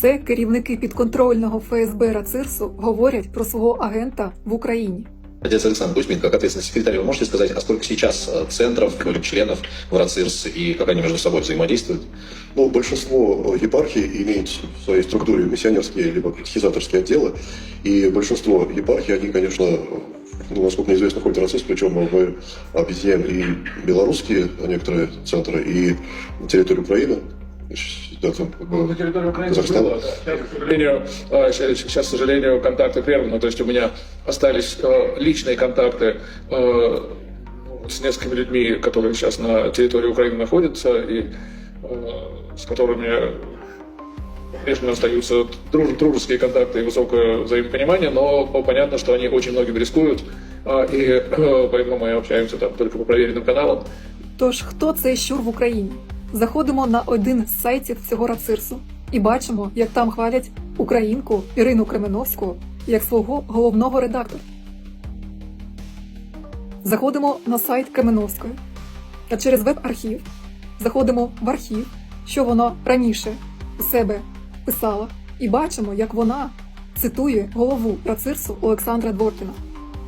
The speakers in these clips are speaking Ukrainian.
Це керівники підконтрольного ФСБ Рацирсу говорять про свого агента в Україні. Отец Александр Кузьмин, как ответственный секретарь, вы можете сказать, а сколько сейчас э, центров или членов в РАЦИРС и как они между собой взаимодействуют? Ну, большинство э, епархий имеет в своей структуре миссионерские либо катехизаторские отделы, и большинство епархий, они, конечно, ну, насколько мне известно, ходят РАЦИС, причем мы объединяем и белорусские некоторые центры, и территорию Украины, да, там, как Ну, на территории Украины Казахстан. было, да. Сейчас, к сожалению, э, сейчас, к сожалению, контакты прерваны. То есть у меня остались э, личные контакты э, с несколькими людьми, которые сейчас на территории Украины находятся, и э, с которыми по-прежнему остаются друж- дружеские контакты и высокое взаимопонимание, но понятно, что они очень многим рискуют, э, и э, поэтому мы общаемся там только по проверенным каналам. Тож, хто цей щур в Україні? Заходимо на один з сайтів цього рацирсу і бачимо, як там хвалять українку Ірину Кременовську як свого головного редактора. Заходимо на сайт Кременовської та через веб-архів заходимо в архів, що вона раніше у себе писала, і бачимо, як вона цитує голову рацирсу Олександра Дворкіна.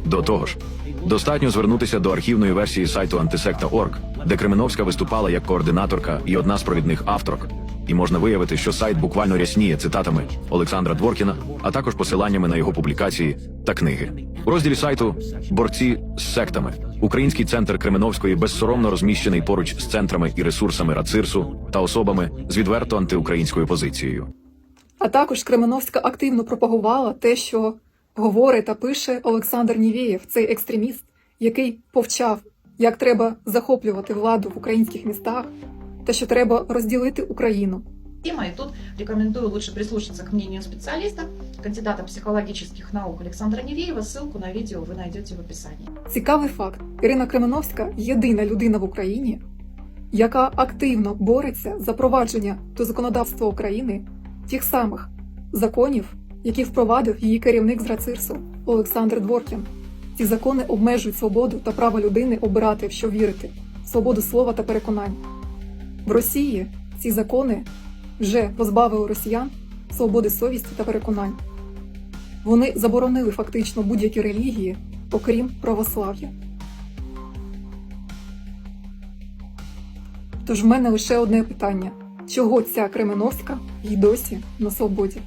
До того ж, достатньо звернутися до архівної версії сайту антисекта.org, де Кременовська виступала як координаторка і одна з провідних авторок. І можна виявити, що сайт буквально рясніє цитатами Олександра Дворкіна, а також посиланнями на його публікації та книги. У розділі сайту Борці з сектами Український центр Кременовської безсоромно розміщений поруч з центрами і ресурсами Рацирсу та особами з відверто антиукраїнською позицією. А також Кременовська активно пропагувала те, що говорить та пише Олександр Нівєєв, цей екстреміст, який повчав, як треба захоплювати владу в українських містах, та що треба розділити Україну. тема, и тут рекомендую лучше прислушаться к мнению специалиста, кандидата психологических наук Александра Невеева. Ссылку на видео вы найдете в описании. Цікавий факт: Ірина Кременовська єдина людина в Україні, яка активно бореться за провадження до законодавства України тих самих законів, які впровадив її керівник з Рацирсу Олександр Дворкін. Ці закони обмежують свободу та право людини обирати, в що вірити, свободу слова та переконань. В Росії ці закони вже позбавили росіян свободи совісті та переконань. Вони заборонили фактично будь-які релігії, окрім православ'я. Тож в мене лише одне питання: чого ця Кременовська й досі на свободі?